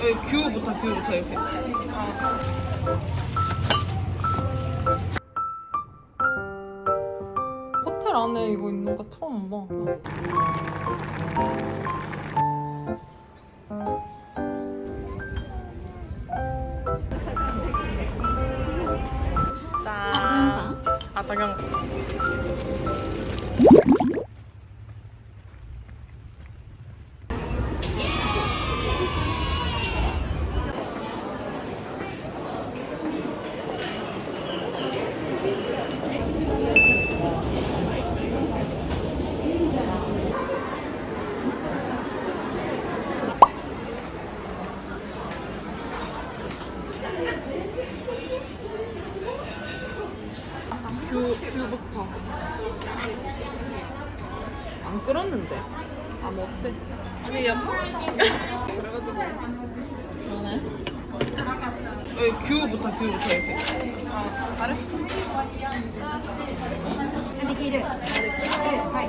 여기 뷰부터 뷰부터 이렇게. 호텔 안에 이거 있는 거 처음 봐. 아 못해. 아니 여보. 그래가지고. 그러네. 여기 뷰부터 뷰부터 이렇게. 잘했어. 하드 기를. 하드 가이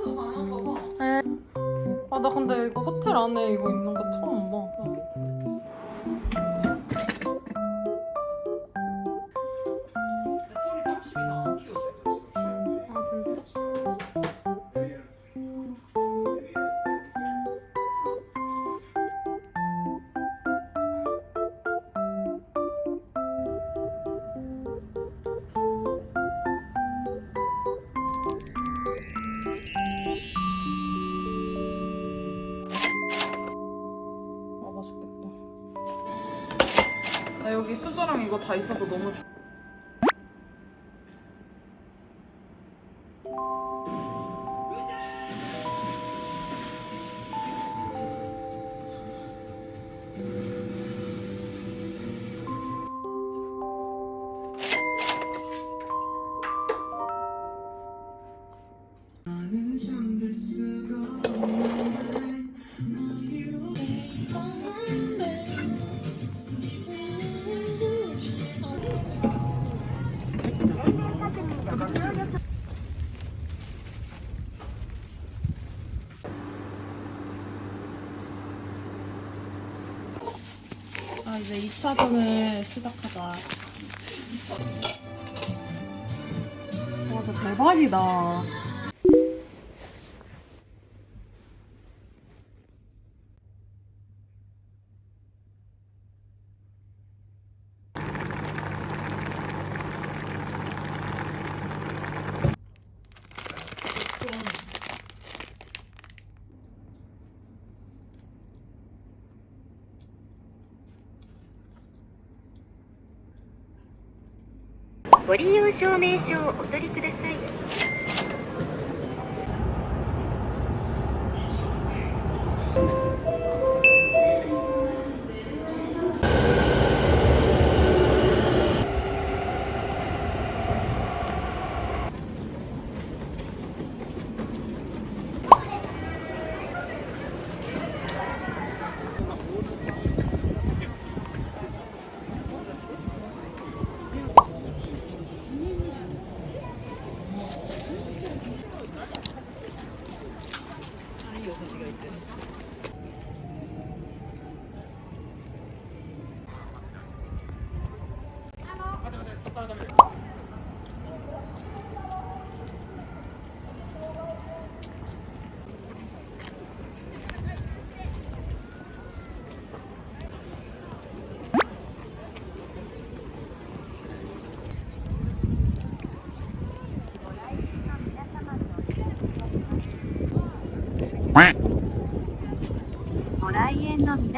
아, 나 근데 이거 호텔 안에 이거 있는 거 처음 여기 수저랑 이거 다 있어서 너무 좋아. 이제 2차전을 시작하자. 와, 진짜 대박이다. “ご利用証明書をお取りください”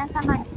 皆様に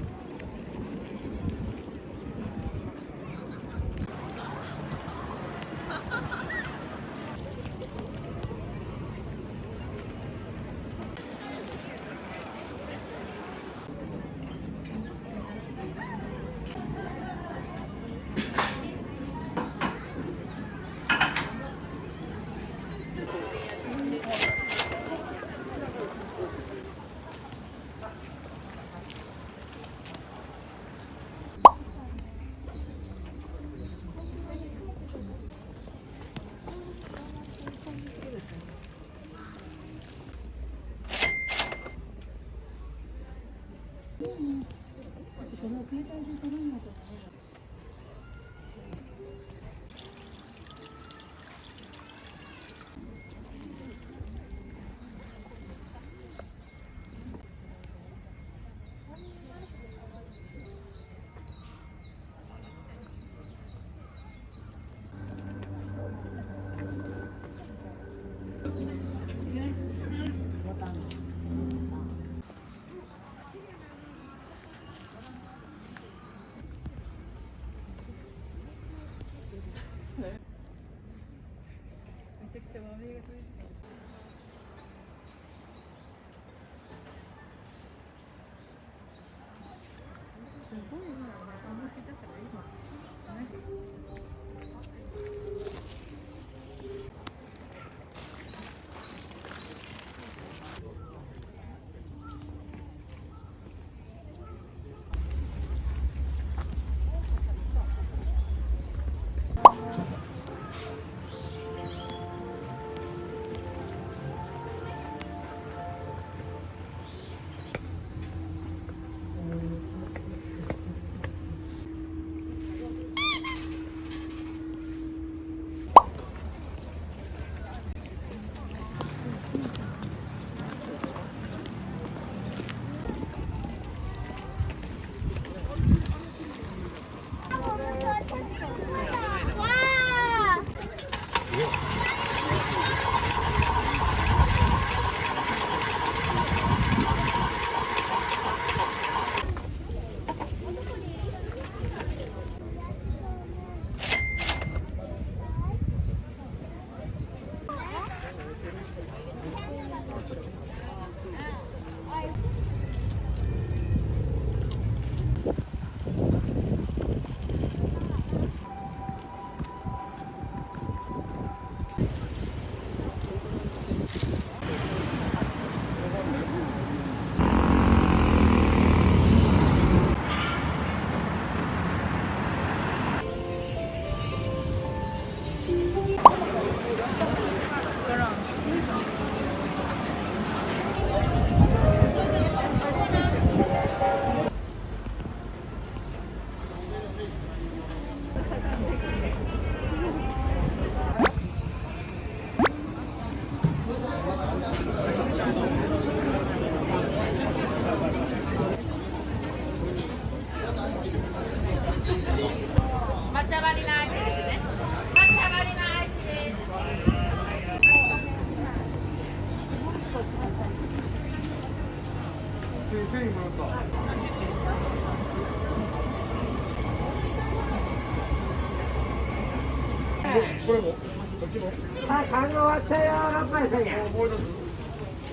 はい、看護終わっちゃうよ、ラッパーさんや。し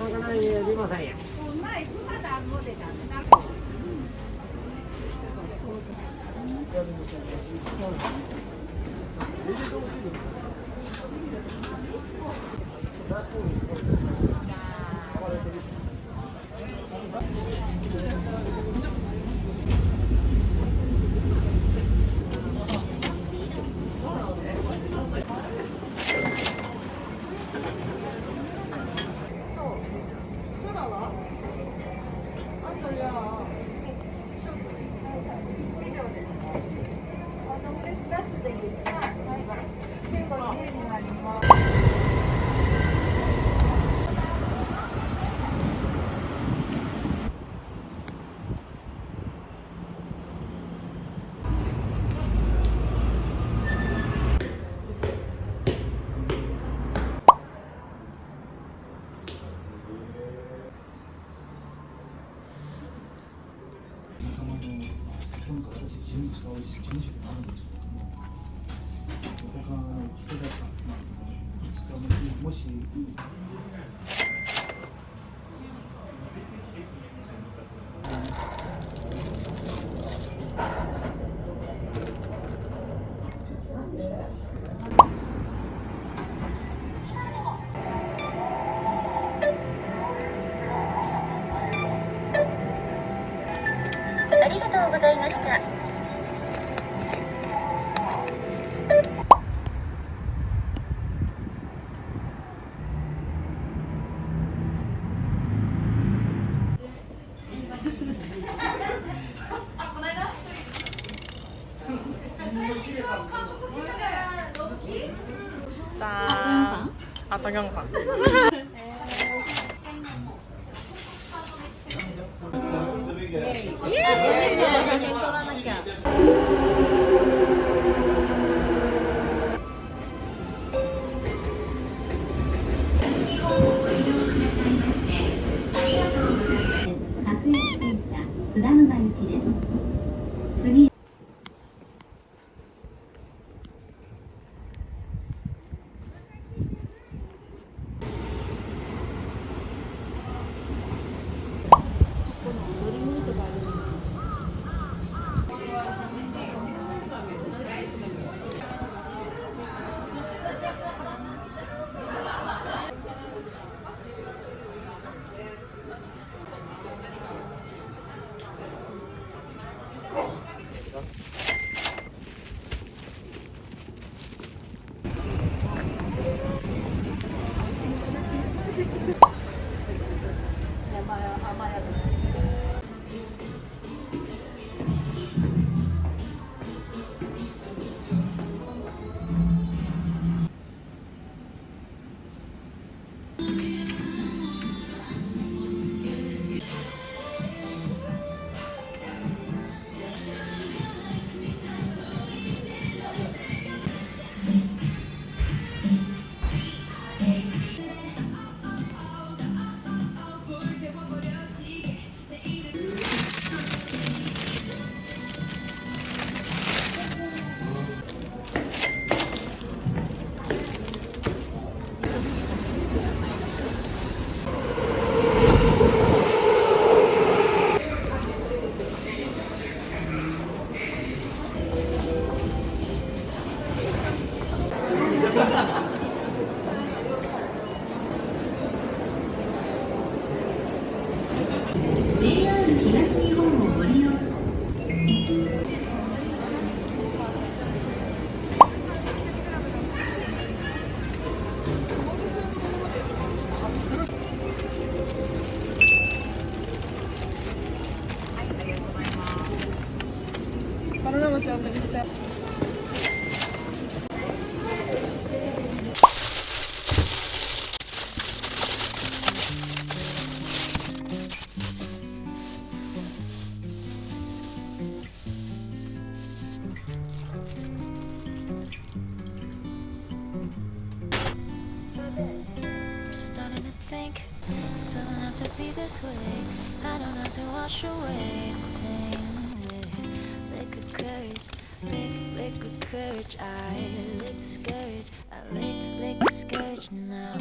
ょうがないよ、リマさんや。짠. 아 동영상. 津田沼行きです。Think it doesn't have to be this way. I don't have to wash away the pain with liquid courage, lick, liquid courage. I lick the scourge, I lick, lick the scourge now.